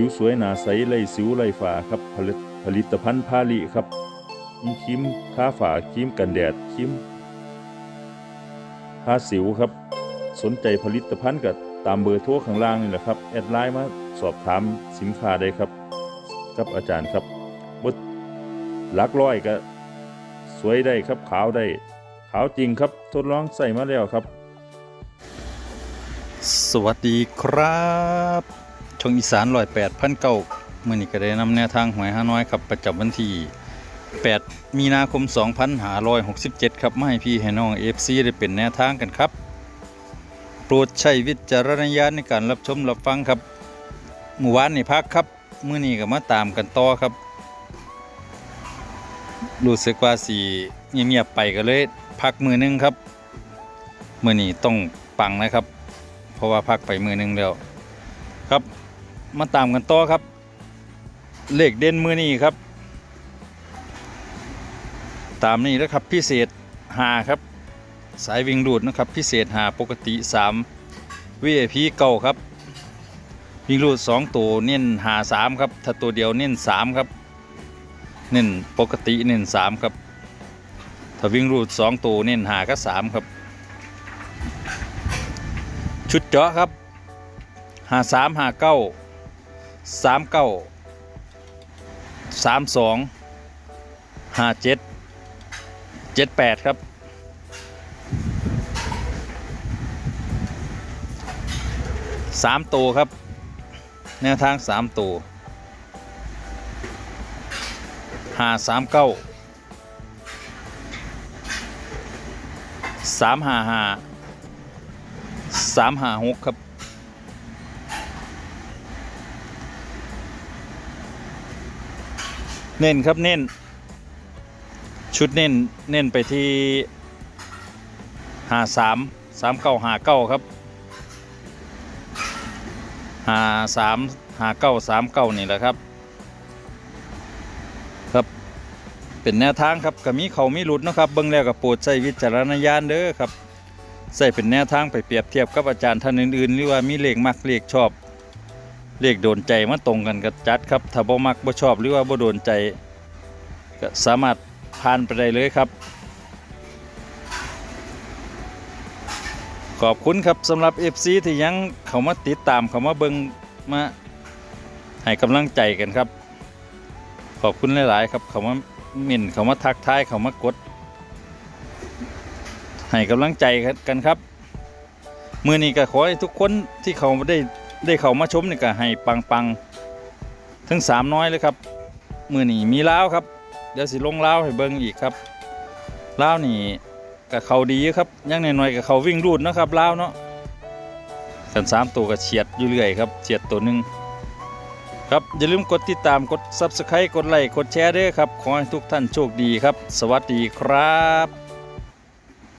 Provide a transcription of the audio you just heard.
ผิวสวยหนาใสไร้สิวไร้ฝ้าครับผลิตผลิตภัณฑ์พาลิครับมีครีมทาฝ้าครีมกันแดดครีมทาสิวครับ สนใจผลิตภัณฑ์ก็ตามเบอร์โทรข้างล่างนี่แหละครับแอดไลน์มาสอบถามสินค้าได้ครับกับอาจารย์ครับบดลักร้อยก็สวยได้ครับขาวได้ ขาวจริงครับทดลองใส่มาแล้วครับ สวัสดีครับ ช่องอีสานลอยแปดพันเก้ามื่อนี้ก็ได้นำแนวทางหวยห้าน้อยครับประจำวันที่ 8 มีนาคม 2567 ครับมาให้พี่ให้น้อง FC ได้เป็นแนวทางกันครับ โปรดใช้วิจารณญาณในการรับชมรับฟังครับเมื่อวานนี่พักครับมื่อนี้ก็มาตามกันต่อครับรู้สึกว่าสีเงียบๆไปก็เลยพักมือหนึงครับมื่อนี้ต้องปังนะครับ เพราะว่าพักไปมือหนึงแล้วครับ มาตามกันต่อครับ เลขเด่นมือนี้ครับ ตามนี้แล้วครับพิเศษหาครับ สายวิ่งรูดนะครับ พิเศษหาปกติ 3 VIP เก่าครับ วิ่งรูด2ตัวเน้นหา3ครับ ถ้าตัวเดียวเน้น3ครับ เน้นปกติเน้น3ครับ ถ้าวิ่งรูด2ตัวเน้นหาก็3ครับ ชุดเจาะครับหาสามหาเก้า สามเก้าสามสองหาเจ็ดเจ็ดแปดครับ สามตัวครับ แนวทางสามตัวห้าสามเก้าสามห้าห้าสามห้าหกครับ เน้นครับเน้น ชุดเน้นเน้นไปที่หาสามสามเก้าหาเก้าครับหาสามหาเก้าสามเก้านี่แหละครับ ครับเป็นแนวทางครับก็มีเขามีหลุดนะครับเบิ่งแล้วก็โปรดใช้วิจารณญาณเด้อครับใส่เป็นแนวทางไปเปรียบเทียบกับอาจารย์ท่านอื่นๆหรือว่ามีเลขมักเลขชอบ เลขโดนใจมาตรงกันกับจัดครับถ้าบ่มักบ่ชอบหรือว่าบ่โดนใจก็สามารถผ่านไปได้เลยครับ ขอบคุณครับสำหรับ FC ที่ยังเขามาติดตามเขามาเบิงมาให้กำลังใจกันครับ ขอบคุณหลาย ๆ ครับเขามาหมิ่นเขามาทักทายเขามากด ให้กำลังใจกันครับ มือนี้ก็ขอให้ทุกคนที่เขาได้ ได้เขามาชมนี่ก็ให้ปังปังๆทั้งสามน้อยเลยครับมือนี้มีล้าวครับ เดี๋ยวสิลงล้าวให้เบิ้งอีกครับล้าวนี่กับเขาดีครับยังน้อยๆกับเขาวิ่งรูดนะครับล้าวเนาะกันสามตัวก็เฉียดอยู่เรื่อยครับเฉียดตัวหนึ่งครับอย่าลืมกดติดตามกด subscribe กดไลค์กดแชร์ด้วยครับ ขอให้ทุกท่านโชคดีครับ สวัสดีครับ